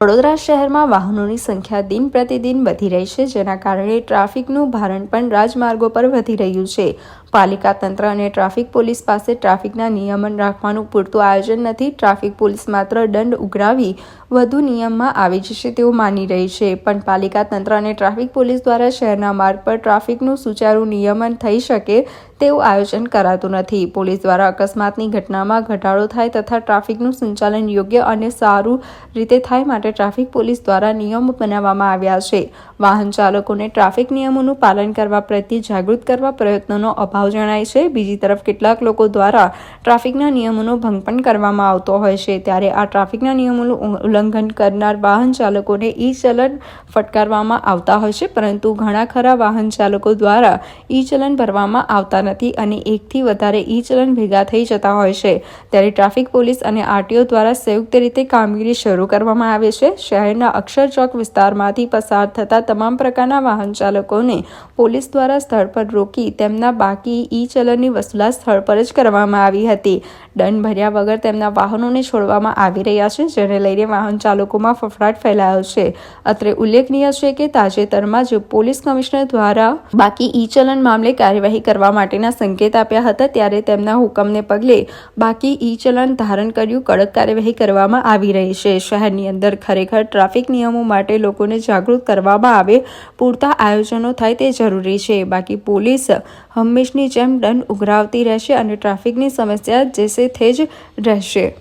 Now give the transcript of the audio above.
વડોદરા શહેરમાં વાહનોની સંખ્યા દિન પ્રતિદિન વધી રહી છે, જેના કારણે ટ્રાફિકનું ભારણ પણ રાજમાર્ગો પર વધી રહ્યું છે. પાલિકા તંત્ર અને ટ્રાફિક પોલીસ પાસે ટ્રાફિકના નિયમન રાખવાનું પૂરતું આયોજન નથી. ટ્રાફિક પોલીસ માત્ર દંડ ઉઘરાવી વધુ નિયમમાં આવી જશે તેવું માની રહી છે. પણ પાલિકા તંત્ર અને ટ્રાફિક પોલીસ દ્વારા શહેરના માર્ગ પર ટ્રાફિકનું સુચારુ નિયમન થઈ શકે તેવું આયોજન કરાતું નથી. પોલીસ દ્વારા અકસ્માતની ઘટનામાં ઘટાડો થાય તથા ટ્રાફિકનું સંચાલન યોગ્ય અને સારું રીતે થાય માટે ટ્રાફિક પોલીસ દ્વારા નિયમો બનાવવામાં આવ્યા છે. વાહન ચાલકોને ટ્રાફિક નિયમોનું પાલન કરવા પ્રત્યે જાગૃત કરવા પ્રયત્નોનો અભાવ જણાય છે. બીજી તરફ કેટલાક લોકો દ્વારા ટ્રાફિકના નિયમોનો ભંગ પણ કરવામાં આવતો હોય છે. ત્યારે આ ટ્રાફિકના નિયમોનું ઉલ્લંઘન કરનાર વાહન ચાલકોને ઈ ચલણ ફટકારવામાં આવતા હોય છે. પરંતુ ઘણા ખરા વાહન ચાલકો દ્વારા ઈ ચલન ભરવામાં આવતા નથી અને એકથી વધારે ઈ ચલન ભેગા થઈ જતા હોય છે. ત્યારે ટ્રાફિક પોલીસ અને આરટીઓ દ્વારા સંયુક્ત રીતે કામગીરી શરૂ કરવામાં આવે છે. શહેરના અક્ષર ચોક વિસ્તારમાંથી પસાર થતા તમામ પ્રકારના વાહન ચાલકોને પોલીસ દ્વારા સ્થળ પર રોકી તેમના બાકી ઈ ચલણની વસૂલાત સ્થળ પર જ કરવામાં આવી હતી. દંડ ભર્યા વગર તેમના વાહનોને છોડવામાં આવી રહ્યા છે, જેને લઈને વાહન ચાલકોમાં ફફડાટ ફેલાયો છે. અત્રે ઉલ્લેખનીય છે કે તાજેતરમાં જ પોલીસ કમિશનર દ્વારા બાકી ઈ ચલણ મામલે કાર્યવાહી કરવા માટેના સંકેત આપ્યા હતા, ત્યારે તેમના હુકમને પગલે બાકી ઈ ચલણ ધારણ કર્યું, કડક કાર્યવાહી કરવામાં આવી રહી છે. શહેરની અંદર ખરેખર ટ્રાફિક નિયમો માટે લોકોને જાગૃત કરવામાં આવે, પૂરતા આયોજનો થાય તે જરૂરી છે. બાકી પોલીસ હંમેશની જેમ દંડ ઉઘરાવતી રહેશે અને ટ્રાફિકની સમસ્યા જેસે થે જ રહેશે.